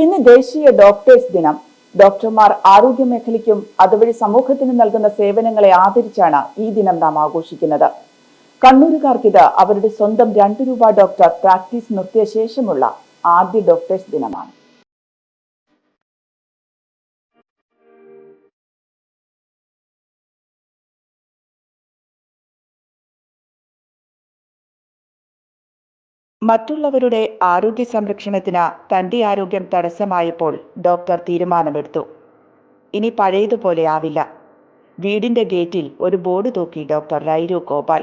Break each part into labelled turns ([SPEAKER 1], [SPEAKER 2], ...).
[SPEAKER 1] ഇന്ന് ദേശീയ ഡോക്ടേഴ്സ് ദിനം. ഡോക്ടർമാർ ആരോഗ്യ മേഖലയ്ക്കും അതുവഴി സമൂഹത്തിന് നൽകുന്ന സേവനങ്ങളെ ആദരിച്ചാണ് ഈ ദിനം നാം ആഘോഷിക്കുന്നത്. കണ്ണൂരുകാർക്കിത് അവരുടെ സ്വന്തം രണ്ടു രൂപ ഡോക്ടർ പ്രാക്ടീസ് നിർത്തിയ ശേഷമുള്ള ആദ്യ ഡോക്ടേഴ്സ് ദിനമാണ്. മറ്റുള്ളവരുടെ ആരോഗ്യ സംരക്ഷണത്തിന് തന്റെ ആരോഗ്യം തടസ്സമായപ്പോൾ ഡോക്ടർ തീരുമാനമെടുത്തു. ഇനി പഴയതുപോലെ ആവില്ല. വീടിന്റെ ഗേറ്റിൽ ഒരു ബോർഡ് തൂക്കി ഡോക്ടർ രൈരു ഗോപാൽ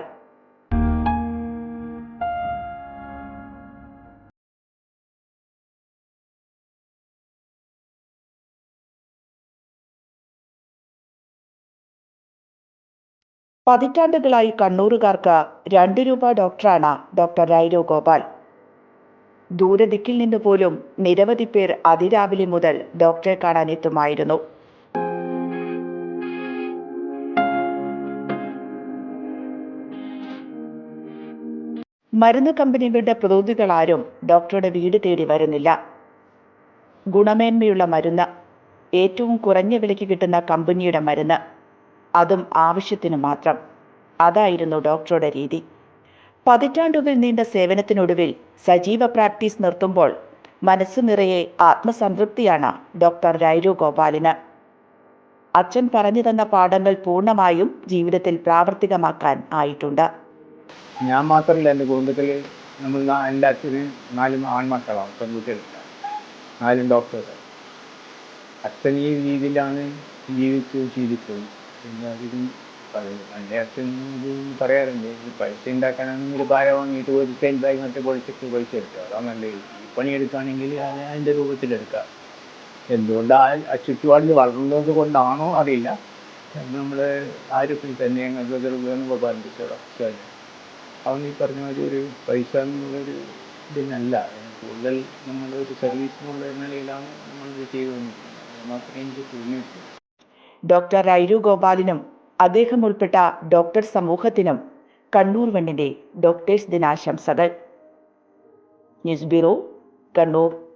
[SPEAKER 1] പതിറ്റാണ്ടുകളായി കണ്ണൂരുകാർക്ക് രണ്ട് രൂപ ഡോക്ടറാണ് ഡോക്ടർ രൈരോ ഗോപാൽ. ദൂരദിക്കിൽ നിന്ന് പോലും നിരവധി പേർ അതിരാവിലെ മുതൽ ഡോക്ടറെ കാണാൻ എത്തുമായിരുന്നു മരുന്ന് കമ്പനികളുടെ പ്രതിനിധികൾ ആരും ഡോക്ടറുടെ വീട് തേടി വരുന്നില്ല. ഗുണമേന്മയുള്ള മരുന്ന് ഏറ്റവും കുറഞ്ഞ വിലയ്ക്ക് കിട്ടുന്ന കമ്പനിയുടെ മരുന്ന് അതും ആവശ്യത്തിന് മാത്രം. അതായിരുന്നു ഡോക്ടറുടെ രീതി. പതിറ്റാണ്ടുകൾ നീണ്ട സേവനത്തിനൊടുവിൽ സജീവ പ്രാക്ടീസ് നിർത്തുമ്പോൾ മനസ്സ് നിറയെ ആത്മസംതൃപ്തിയാണ് ഡോക്ടർ രൈരു ഗോപാലിന്. അച്ഛൻ പറഞ്ഞു തന്ന പാഠങ്ങൾ പൂർണമായും ജീവിതത്തിൽ പ്രാവർത്തികമാക്കാൻ ആയിട്ടുണ്ട്.
[SPEAKER 2] ഞാൻ മാത്രമല്ല എന്റെ കുടുംബത്തിൽ നമ്മൾ എന്റെ അച്ഛന് നാല് ആൺമക്കളാണ് പെൺകുട്ടികളില്ല നാലും ഡോക്ടേഴ്സ് അച്ഛൻ ഈ രീതിയിലാണ് ജീവിച്ചു ശീലിച്ചത് പിന്നെ അച്ഛൻ ഇത് പറയാറുണ്ട് പൈസ ഉണ്ടാക്കാനാണെങ്കിൽ ഭാരം വാങ്ങിയിട്ട് ഒരു സെന്റ് ബാഗ് മറ്റേ പൊളിച്ചിട്ട് പൈസ എടുക്കുക അതാ നല്ലത്. ഈ പണിയെടുക്കുകയാണെങ്കിൽ അത് അതിന്റെ രൂപത്തിലെടുക്കുക എന്തുകൊണ്ടാണ് ആ ആ ചുറ്റുപാടിൽ വളർന്നത് കൊണ്ടാണോ അറിയില്ല. നമ്മൾ ആരോഗ്യത്തിൽ തന്നെ ഞങ്ങൾക്ക് വേണമെന്ന് പറഞ്ഞിട്ട് അവൻ ഈ പറഞ്ഞ മാതിരി ഒരു പൈസ എന്നുള്ളൊരു ഇതിനല്ല. കൂടുതൽ നമ്മളൊരു സർവീസ് എന്നുള്ള നിലയിലാണ് നമ്മളിത് ചെയ്തുകൊണ്ടിരിക്കുന്നത്. അത് മാത്രമേ എനിക്ക് തോന്നിയിട്ടുള്ളൂ.
[SPEAKER 1] ഡോക്ടർ രൈരു ഗോപാലിനും അദ്ദേഹം ഉൾപ്പെട്ട ഡോക്ടർ സമൂഹത്തിനും കണ്ണൂർ വണ്ണിന്റെ ഡോക്ടേഴ്സ് ദിനാശംസകൾ. News bureau Kannur.